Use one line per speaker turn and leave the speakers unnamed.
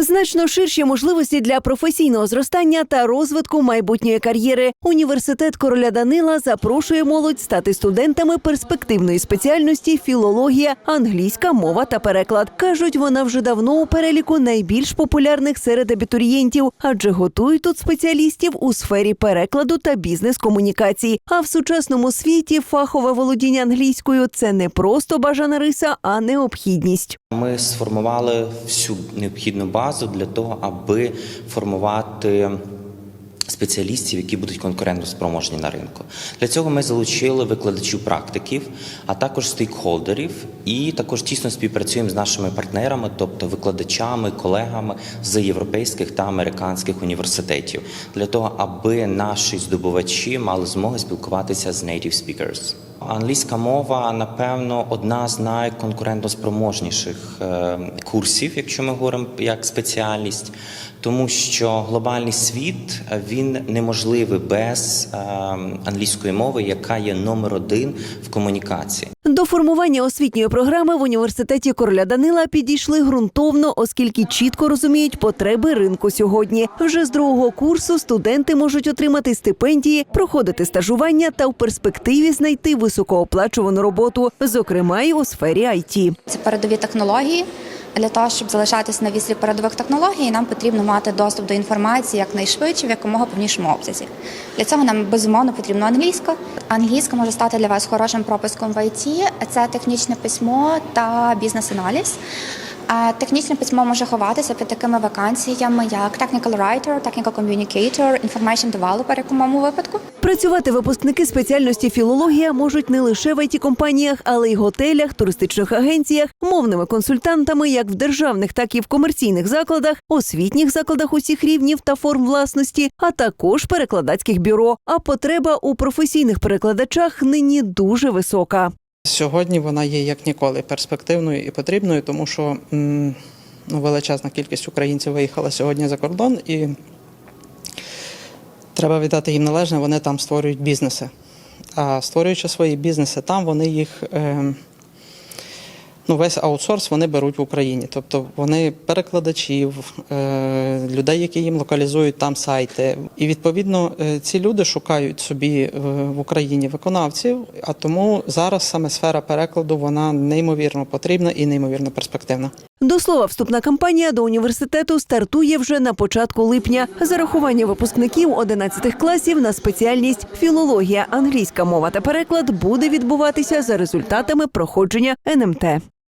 Значно ширші можливості для професійного зростання та розвитку майбутньої кар'єри. Університет короля Данила запрошує молодь стати студентами перспективної спеціальності філологія, англійська мова та переклад. кажуть, вона вже давно у переліку найбільш популярних серед абітурієнтів, адже готують тут спеціалістів у сфері перекладу та бізнес-комунікацій. А в сучасному світі фахове володіння англійською це не просто бажана риса, а необхідність.
Ми сформували всю необхідну базу для того, аби формувати спеціалістів, які будуть конкурентоспроможні на ринку. Для цього ми залучили викладачів практиків, а також стейкхолдерів, і також тісно співпрацюємо з нашими партнерами, тобто викладачами, колегами з європейських та американських університетів, для того, аби наші здобувачі мали змогу спілкуватися з native speakers. Англійська мова, напевно, одна з найконкурентоспроможніших е, курсів, якщо ми говоримо як спеціальність, тому що глобальний світ е, він неможливий без е, англійської мови, яка є номер один в комунікації.
До формування освітньої програми в університеті короля Данила підійшли ґрунтовно, оскільки чітко розуміють потреби ринку сьогодні. Вже з другого курсу студенти можуть отримати стипендії, проходити стажування та в перспективі знайти високооплачувану роботу, зокрема й у сфері IT.
Це передові технології. Для того, щоб залишатися на віслі передових технологій, нам потрібно мати доступ до інформації якнайшвидше, в якомога повнішому обсязі. Для цього нам безумовно потрібно англійська. Англійська може стати для вас хорошим пропуском в ІТ. Це технічне письмо та бізнес-аналіз. Технічне письмо може ховатися під такими вакансіями, як technical writer, technical communicator, information developer, як у моєму випадку.
Працювати випускники спеціальності філологія можуть не лише в it компаніях, але й готелях, туристичних агенціях, мовними консультантами, як в державних, так і в комерційних закладах, освітніх закладах усіх рівнів та форм власності, а також перекладацьких бюро. А потреба у професійних перекладачах нині дуже висока.
Сьогодні вона є як ніколи перспективною і потрібною, тому що ну, величезна кількість українців виїхала сьогодні за кордон, і треба віддати їм належне, вони там створюють бізнеси. А створюючи свої бізнеси там, вони їх. Е, Ну, весь аутсорс вони беруть в Україні. Тобто вони перекладачів, е, людей, які їм локалізують там сайти. І відповідно е, ці люди шукають собі е, в Україні виконавців. А тому зараз саме сфера перекладу вона неймовірно потрібна і неймовірно перспективна.
До слова, вступна кампанія до університету стартує вже на початку липня. Зарахування випускників 11 класів на спеціальність філологія, англійська мова та переклад буде відбуватися за результатами проходження НМТ.